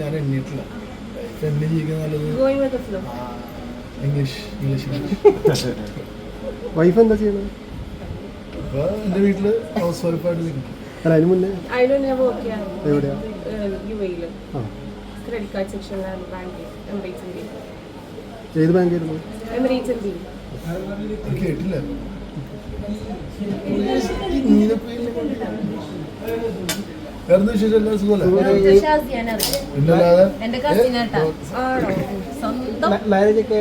ഞാൻ എണ്ണിയിട്ടില്ല എണ്ണി ജീവിക്കാൻ നല്ലത് ഇംഗ്ലീഷ് ഇംഗ്ലീഷ് ഇംഗ്ലീഷ് വൈഫ് എന്താ ചെയ്യണത് ഇപ്പൊ എന്റെ വീട്ടിൽ ഹൗസ് വൈഫായിട്ട് നിൽക്കും. അല്ല അതിന് മുന്നേ? എവിടെയാ? ക്രെഡിറ്റ് കാർഡ് സെക്ഷനിലാണ് ബാങ്ക് ഏത് ബാങ്കായിരുന്നു കേട്ടില്ല. വേറെ വിശേഷം? എല്ലാം സുഖമല്ലേ മാരേജ് ഒക്കെ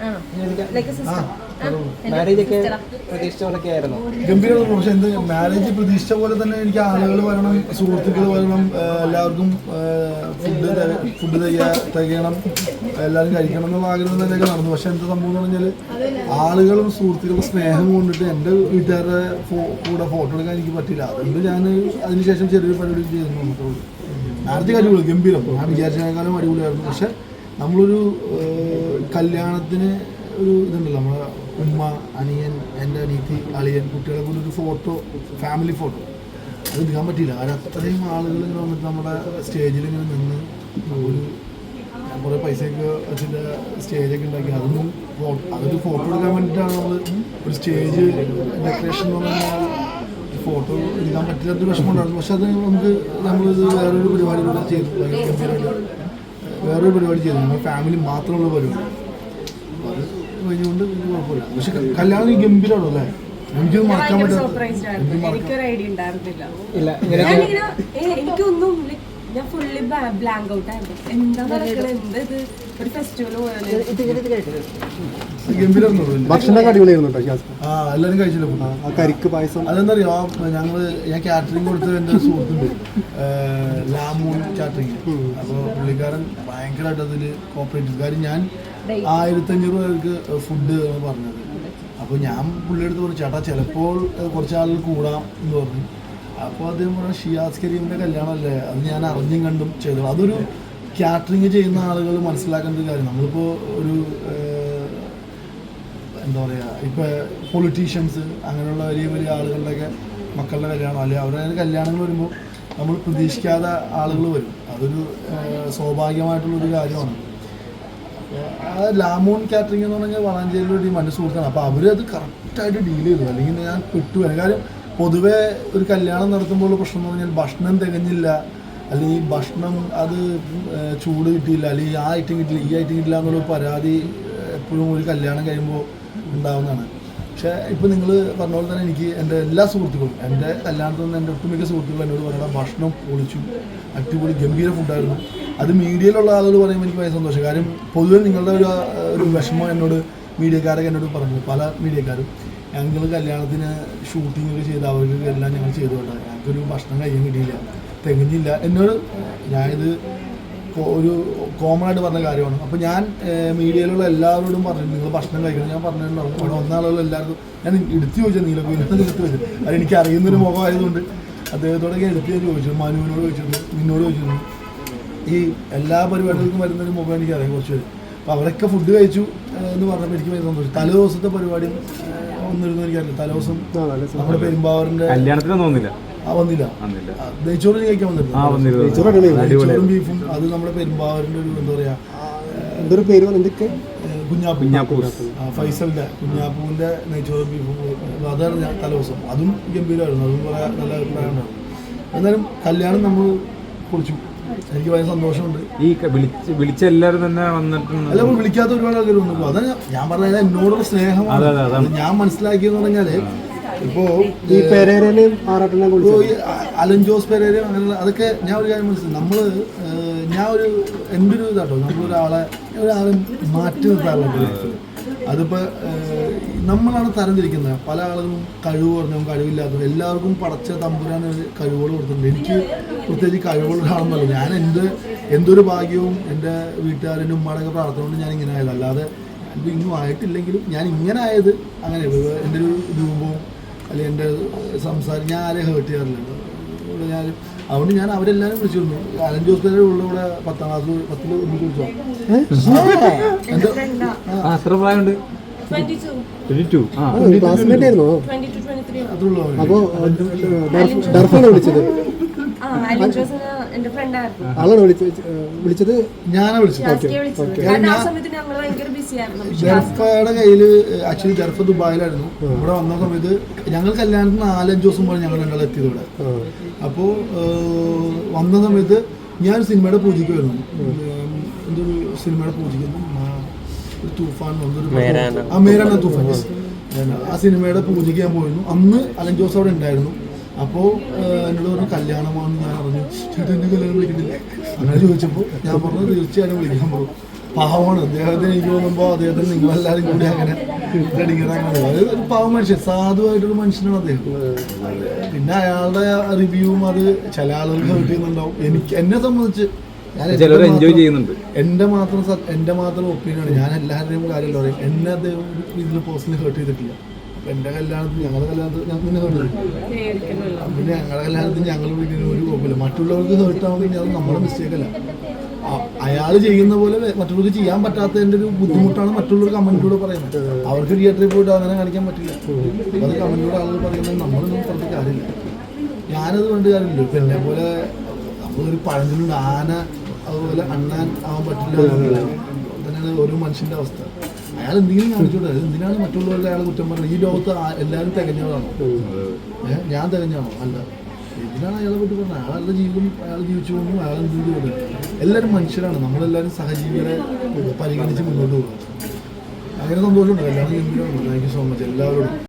ആണോ? ലൈക്ക് സിസ്റ്റർ മാരേജ് ഒക്കെ പ്രതീക്ഷിച്ച പോലൊക്കെ ആയിരുന്നു. ഗംഭീരമാണ് പക്ഷെ എന്ത് മാരേജ് പ്രതീക്ഷിച്ച പോലെ തന്നെ എനിക്ക് ആളുകൾ വരണം സുഹൃത്തുക്കൾ വരണം എല്ലാവർക്കും ഫുഡ് ഫുഡ് തികയണം എല്ലാവരും കഴിക്കണം എന്നുള്ള ആഗ്രഹം തന്നെയൊക്കെ നടന്നു. പക്ഷെ എന്താ സംഭവം എന്ന് പറഞ്ഞാൽ ആളുകളും സുഹൃത്തുക്കളും സ്നേഹം കൊണ്ടിട്ട് എന്റെ വീട്ടുകാരുടെ കൂടെ ഫോട്ടോ എടുക്കാൻ എനിക്ക് പറ്റില്ല അതുകൊണ്ട് ഞാൻ അതിനുശേഷം ചെറിയൊരു പരിപാടി ചെയ്തിരുന്നു നമുക്കുള്ളൂ നേരത്തെ അടിപൊളി ഗംഭീരം. ഞാൻ വിചാരിച്ചതിനേക്കാളും അടിപൊളിയായിരുന്നു. പക്ഷെ നമ്മളൊരു കല്യാണത്തിന് ഒരു ഇതുണ്ടല്ലോ നമ്മളെ ഉമ്മ അനിയൻ എന്റെ അനിയത്തി അളിയൻ കുട്ടികളെ കൂടി ഒരു ഫോട്ടോ ഫാമിലി ഫോട്ടോ അത് എടുക്കാൻ പറ്റിയില്ല. കാരണം അത്രയും ആളുകൾ ഇങ്ങനെ വന്നിട്ട് നമ്മുടെ സ്റ്റേജിൽ ഇങ്ങനെ നിന്ന് ഒരു കുറേ പൈസയൊക്കെ വെച്ചിട്ട് സ്റ്റേജൊക്കെ ഉണ്ടാക്കി. അതൊന്നും ഫോട്ടോ അതൊരു ഫോട്ടോ എടുക്കാൻ വേണ്ടിയിട്ടാണ് നമ്മൾ ഒരു സ്റ്റേജ് ഡെക്കറേഷൻ എന്ന് പറഞ്ഞാൽ ഫോട്ടോ എടുക്കാൻ പറ്റില്ലാത്തൊരു വിഷമമുണ്ടായിരുന്നു പക്ഷെ അത് നമുക്ക് നമ്മളിത് വേറൊരു പരിപാടിയിലൂടെ ചെയ്തു. ഭയങ്കര ഗംഭീരമായിട്ട് വേറൊരു പരിപാടി ചെയ്തു. നമ്മൾ ഫാമിലി മാത്രമുള്ള പരിപാടി. കഴിഞ്ഞുകൊണ്ട് കുഴപ്പമില്ല. പക്ഷെ കല്യാണം ഗംഭീരമാണോ അല്ലേ? എനിക്ക് മറക്കാൻ എനിക്കൊന്നും ഞാൻ ഫുള്ളി ബ്ലാങ്ക് ഔട്ട് ആയിരുന്നു. എന്താ നടക്കണത് എന്താ ഇത്? ഒരു ഫെസ്റ്റിവൽ പോലെ ഗംഭീരമായിരുന്നു ഭക്ഷണമൊക്കെ അടിപൊളിയായിരുന്നു കേട്ടോ ഷാസ് ആ എല്ലാവരും കഴിച്ചില്ല ആ കരിക്ക് പായസം. അതെന്താ അറിയോ ഞങ്ങൾ ഞാൻ കാറ്ററിംഗ് കൊടുത്ത എന്റെ ഒരു സുഹൃത്തുണ്ട് ലാമൂൺ കാറ്ററിംഗ് അപ്പോൾ പുള്ളിക്കാരൻ ഭയങ്കരമായിട്ട് അതിൽ കോപ്പറേറ്റ് ചെയ്തു. കാര്യം ഞാൻ ആയിരത്തഞ്ഞൂറ് പേർക്ക് ഫുഡ് പറഞ്ഞത്. അപ്പോൾ ഞാൻ പുള്ളിയെടുത്ത് പറഞ്ഞു ചേട്ടാ ചിലപ്പോൾ കുറച്ചാളുകൾ കൂടാം എന്ന് പറഞ്ഞു. അപ്പോൾ അദ്ദേഹം പറഞ്ഞു ഷിയാസ് കരീമിന്റെ കല്യാണമല്ലേ? അത് ഞാൻ അറിഞ്ഞും കണ്ടും ചെയ്തു അതൊരു കാറ്ററിങ് ചെയ്യുന്ന ആളുകൾ മനസ്സിലാക്കേണ്ട ഒരു കാര്യം. നമ്മളിപ്പോൾ ഒരു എന്താ പറയുക ഇപ്പോൾ പൊളിറ്റീഷ്യൻസ് അങ്ങനെയുള്ള വലിയ വലിയ ആളുകളുടെയൊക്കെ മക്കളുടെ കല്യാണം അല്ലെങ്കിൽ അവരുടെ കല്യാണങ്ങൾ വരുമ്പോൾ നമ്മൾ പ്രതീക്ഷിക്കാത്ത ആളുകൾ വരും. അതൊരു സ്വാഭാവികമായിട്ടുള്ള സ്വാഭാവികമായിട്ടുള്ളൊരു കാര്യമാണ്. ആ ലാമോൺ കാറ്ററിംഗ് എന്ന് പറഞ്ഞാൽ വളാഞ്ചേരിയിലെ ഒരു മറ്റു സുഹൃത്താണ്. അപ്പോൾ അവരത് കറക്റ്റായിട്ട് ഡീൽ ചെയ്തു. അല്ലെങ്കിൽ ഞാൻ പെട്ടുപോയി കാര്യം പൊതുവേ ഒരു കല്യാണം നടത്തുമ്പോൾ പ്രശ്നം എന്ന് പറഞ്ഞാൽ ഭക്ഷണം തികഞ്ഞില്ല. അല്ലെങ്കിൽ ഭക്ഷണം അത് ചൂട് കിട്ടിയില്ല. അല്ലെങ്കിൽ ആ ഐറ്റം കിട്ടില്ല ഈ ഐറ്റം കിട്ടില്ല എന്നുള്ള പരാതി എപ്പോഴും ഒരു കല്യാണം കഴിയുമ്പോൾ ഉണ്ടാവുന്നതാണ്. പക്ഷേ ഇപ്പോൾ നിങ്ങൾ പറഞ്ഞ പോലെ തന്നെ എനിക്ക് എന്റെ എല്ലാ സുഹൃത്തുക്കളും എന്റെ കല്യാണത്തിൽ നിന്ന് എന്റെ ഒട്ടുമിക്ക സുഹൃത്തുക്കളും എന്നോട് പറയുന്ന ഭക്ഷണം പൊളിച്ചു അടിപൊളി ഗംഭീര ഫുഡായിരുന്നു അത് മീഡിയയിലുള്ള ആളുകൾ പറയുമ്പോൾ എനിക്ക് ഭയങ്കര സന്തോഷം. കാര്യം പൊതുവെ നിങ്ങളുടെ ഒരു ഒരു വിഷമം എന്നോട് മീഡിയക്കാരൊക്കെ എന്നോട് പറഞ്ഞു പല മീഡിയക്കാരും ഞങ്ങൾ കല്യാണത്തിന് ഷൂട്ടിംഗ് ഒക്കെ ചെയ്ത് അവർക്ക് എല്ലാം ഞങ്ങൾ ചെയ്തു കൊണ്ടാണ് ഞങ്ങൾക്കൊരു ഭക്ഷണം കഴിയാൻ കിട്ടിയില്ല. തികഞ്ഞില്ല. എന്നോട് ഞാനിത് ഒരു കോമൺ ആയിട്ട് പറഞ്ഞ കാര്യമാണ്. അപ്പോൾ ഞാൻ മീഡിയയിലുള്ള എല്ലാവരോടും പറഞ്ഞു നിങ്ങൾ ഭക്ഷണം കഴിക്കണം. ഞാൻ പറഞ്ഞിട്ടുണ്ടാവും. അവിടെ ഒന്നാളുകൾ എല്ലാവർക്കും ഞാൻ എടുത്തു ചോദിച്ചത് നീലൊക്കെ എടുത്ത് ചോദിച്ചു അത് എനിക്ക് അറിയുന്നൊരു മുഖമായതുകൊണ്ട് അദ്ദേഹത്തോടൊക്കെ എടുത്ത് ഞാൻ ചോദിച്ചു. മനുവിനോട് ചോദിച്ചിട്ടുണ്ട് നിന്നോട് ചോദിച്ചിട്ടുണ്ട് ഈ എല്ലാ പരിപാടികൾക്കും വരുന്നൊരു മുഖം എനിക്ക് അറിയാം കുറച്ച് പേര്. അപ്പോൾ അവരൊക്കെ ഫുഡ് കഴിച്ചു എന്ന് പറഞ്ഞപ്പോൾ എനിക്ക് ഭയങ്കര സന്തോഷം. തലേ ദിവസത്തെ പരിപാടി ഒന്നിരുന്നു എനിക്കറിയില്ല. തലേ ദിവസം. നമ്മുടെ പെരുമ്പാവൂരിന്റെ കല്യാണത്തിന് തോന്നില്ല വന്നില്ല. നെയ്ച്ചോറ് കഴിക്കാൻ വന്നിരുന്നു ബീഫും അത് നമ്മുടെ പെരുമ്പാവൂരിന്റെ ഒരു എന്താ പറയാ എന്തൊരു പേര് എന്തൊക്കെ? കുഞ്ഞാപ്പൂ. കുഞ്ഞാപ്പൂസ്. ആ, ഫൈസലിന്റെ കുഞ്ഞാപ്പൂവിന്റെ നെയ്ച്ചോറും ബീഫും അതാണ് ഞാൻ തലേദിവസം. അതും ഗംഭീരമായിരുന്നു അതും കുറെ നല്ല അഭിപ്രായം എന്നാലും കല്യാണം നമ്മൾ കുളിച്ചു എനിക്ക് ഭയങ്കര സന്തോഷമുണ്ട്. ഈ വിളിച്ച് വിളിച്ച എല്ലാവരും തന്നെ വന്നിട്ടുണ്ട്. അല്ല വിളിക്കാത്ത ഒരുപാട് ആൾക്കാർ വന്നു അതാണ് ഞാൻ- പറഞ്ഞത് എന്നോടുള്ള സ്നേഹമാണ്. ഞാൻ മനസ്സിലാക്കിയെന്ന് പറഞ്ഞാൽ ഇപ്പോ ഈ അലൻ ജോസ് പെരേരയും അങ്ങനെയുള്ള അതൊക്കെ ഞാൻ ഒരു കാര്യം മനസ്സിലായി. നമ്മൾ ഞാൻ ഒരു എന്റെ ഒരു ഇതാട്ടോ നമ്മളൊരാളെ ഒരാളെ മാറ്റി നിർത്താറുണ്ട് അതിപ്പോൾ നമ്മളാണ് തരംതിരിക്കുന്നത്. പല ആളുകളും കഴിവ് കുറഞ്ഞവും കഴിവില്ലാത്തതും എല്ലാവർക്കും പടച്ച തമ്പുരാൻ ഒരു കഴിവുകൾ കൊടുത്തിട്ടുണ്ട്. എനിക്ക് പ്രത്യേകിച്ച് കഴിവുള്ള ഒരാളെന്നല്ല ഞാൻ എന്റെ എന്തൊരു ഭാഗ്യവും എന്റെ വീട്ടുകാരന്റെ ഉമ്മയുടെയൊക്കെ പ്രാർത്ഥന കൊണ്ട് ഞാൻ ഇങ്ങനെ ആയത്. അല്ലാതെ ഇന്നും ആയിട്ടില്ലെങ്കിലും ഞാൻ ഇങ്ങനെ ആയത് അങ്ങനെ എന്റെ ഒരു രൂപവും അല്ലെങ്കിൽ എന്റെ സംസാരം ഞാൻ ആരെയും ഹേർട്ട് ചെയ്യാറില്ല. ഞാൻ അതുകൊണ്ട് ഞാൻ അവരെല്ലാവരും വിളിച്ചിരുന്നു. അലൻ ജോസ് ഉള്ള കൂടെ പത്താം ക്ലാസ് പത്തിൽ ഒരുമിച്ച് വിളിച്ചോ എത്ര പ്രായമുണ്ട്? അതുള്ളൂ അപ്പോൾ ഡർഫാണ് വിളിച്ചത്. ആളാണ് വിളിച്ചത്? ഞാനാ വിളിച്ചത് ജർഫയുടെ കയ്യിൽ ആക്ച്വലി ജർഫ ദുബായിലായിരുന്നു. ഇവിടെ വന്ന സമയത്ത് ഞങ്ങൾ കല്യാണത്തിന് നാലഞ്ച് ദിവസം പോലെ ഞങ്ങൾ ഞങ്ങൾ എത്തിയത് ഇവിടെ. അപ്പോ അപ്പോൾ വന്ന സമയത്ത് ഞാൻ സിനിമയുടെ പൂജയ്ക്ക് വരുന്നു. എന്തൊരു സിനിമയുടെ പൂജയ്ക്ക് ഒരു തൂഫാൻ വന്നൊരു ആ മേരാന തൂഫാൻ ആ സിനിമയുടെ പൂജയ്ക്ക് ഞാൻ പോയിരുന്നു. അന്ന് അലഞ്ച് ദിവസം അവിടെ ഉണ്ടായിരുന്നു. അപ്പോൾ എന്നോട് പറഞ്ഞു കല്യാണമാണ് ഞാൻ അറിഞ്ഞു. ചേട്ടൻ എന്നെ കല്യാണം വിളിക്കുന്നില്ല? അങ്ങനെ ചോദിച്ചപ്പോൾ ഞാൻ പറഞ്ഞു തീർച്ചയായിട്ടും വിളിക്കാൻ പോകും പാവമാണ്. അദ്ദേഹത്തിന് എനിക്ക് തോന്നുമ്പോൾ അദ്ദേഹത്തിന് നിങ്ങളെല്ലാവരും കൂടി അങ്ങനെ അതായത് ഒരു പാവ മനുഷ്യൻ സാധുവായിട്ടൊരു മനുഷ്യനാണ് അദ്ദേഹം. പിന്നെ അയാളുടെ റിവ്യൂവും അത് ചില ആളുകൾക്ക് ചെയ്യുന്നുണ്ടാവും. എനിക്ക് എന്നെ സംബന്ധിച്ച് ചിലർ എൻജോയ് മാത്രം- ചെയ്യുന്നുണ്ട്. എന്റെ മാത്രം എന്റെ മാത്രം ഒപ്പീനിയനാണ് ഞാൻ എല്ലാവരുടെയും കാര്യമല്ല പറയും എന്നെ അദ്ദേഹം ഇതിൽ പേഴ്സണലി ഹേർട്ട് ചെയ്തിട്ടില്ല. എന്റെ കല്യാണത്തിന് ഞങ്ങളുടെ കല്യാണത്തിന് ഞാൻ പിന്നെ ചെയ്തു പിന്നെ ഞങ്ങളുടെ കല്യാണത്തിന് ഞങ്ങൾ വിളിക്കുന്ന ഒരു കുഴപ്പമില്ല. മറ്റുള്ളവർക്ക് ഹേർട്ടാവും പിന്നെ അത് നമ്മുടെ മിസ്റ്റേക്ക് അല്ല. അയാൾ ചെയ്യുന്ന പോലെ മറ്റുള്ളവർക്ക് ചെയ്യാൻ പറ്റാത്തതിന്റെ ഒരു ബുദ്ധിമുട്ടാണ് മറ്റുള്ളവർ കമന്റിലൂടെ പറയുന്നത്. അവർക്ക് തിയേറ്ററിൽ പോയിട്ട് അങ്ങനെ കാണിക്കാൻ പറ്റില്ല. അത് കമന്റിലൂടെ ആളുകൾ പറയുന്നത് നമ്മളൊന്നും പറഞ്ഞിട്ട് കാര്യമില്ല. ഞാനത് കണ്ട് കാര്യമില്ല. ഇപ്പം എന്നെ പോലെ നമ്മളൊരു പഴഞ്ചൊല്ലുണ്ട് ആന അതുപോലെ അണ്ണാൻ ആവാൻ പറ്റില്ല. അങ്ങനെയാണ് ഒരു മനുഷ്യന്റെ അവസ്ഥ. അയാൾ എന്തെങ്കിലും കാണിച്ചോട്ടെ? എന്തിനാണ് മറ്റുള്ളവരുടെ അയാൾ കുറ്റം പറഞ്ഞത്? ഈ ലോകത്ത് എല്ലാവരും തികഞ്ഞവരാണോ. ഏഹ് ഞാൻ തികഞ്ഞാണോ അല്ല. എന്തിനാണ് അയാളെ പറ്റി പറഞ്ഞത്? അയാളുടെ ജീവിതം അയാൾ ജീവിച്ചു പോകുന്നു അയാൾ എന്ത് ചെയ്തു എല്ലാവരും മനുഷ്യരാണ്. നമ്മളെല്ലാവരും സഹജീവികളെ പരിഗണിച്ച് മുന്നോട്ട് പോകുന്നത് അങ്ങനെ സന്തോഷമുണ്ട്. ഗംഭീരമാണ് താങ്ക് യു സോ മച്ച്. എല്ലാവരോടും.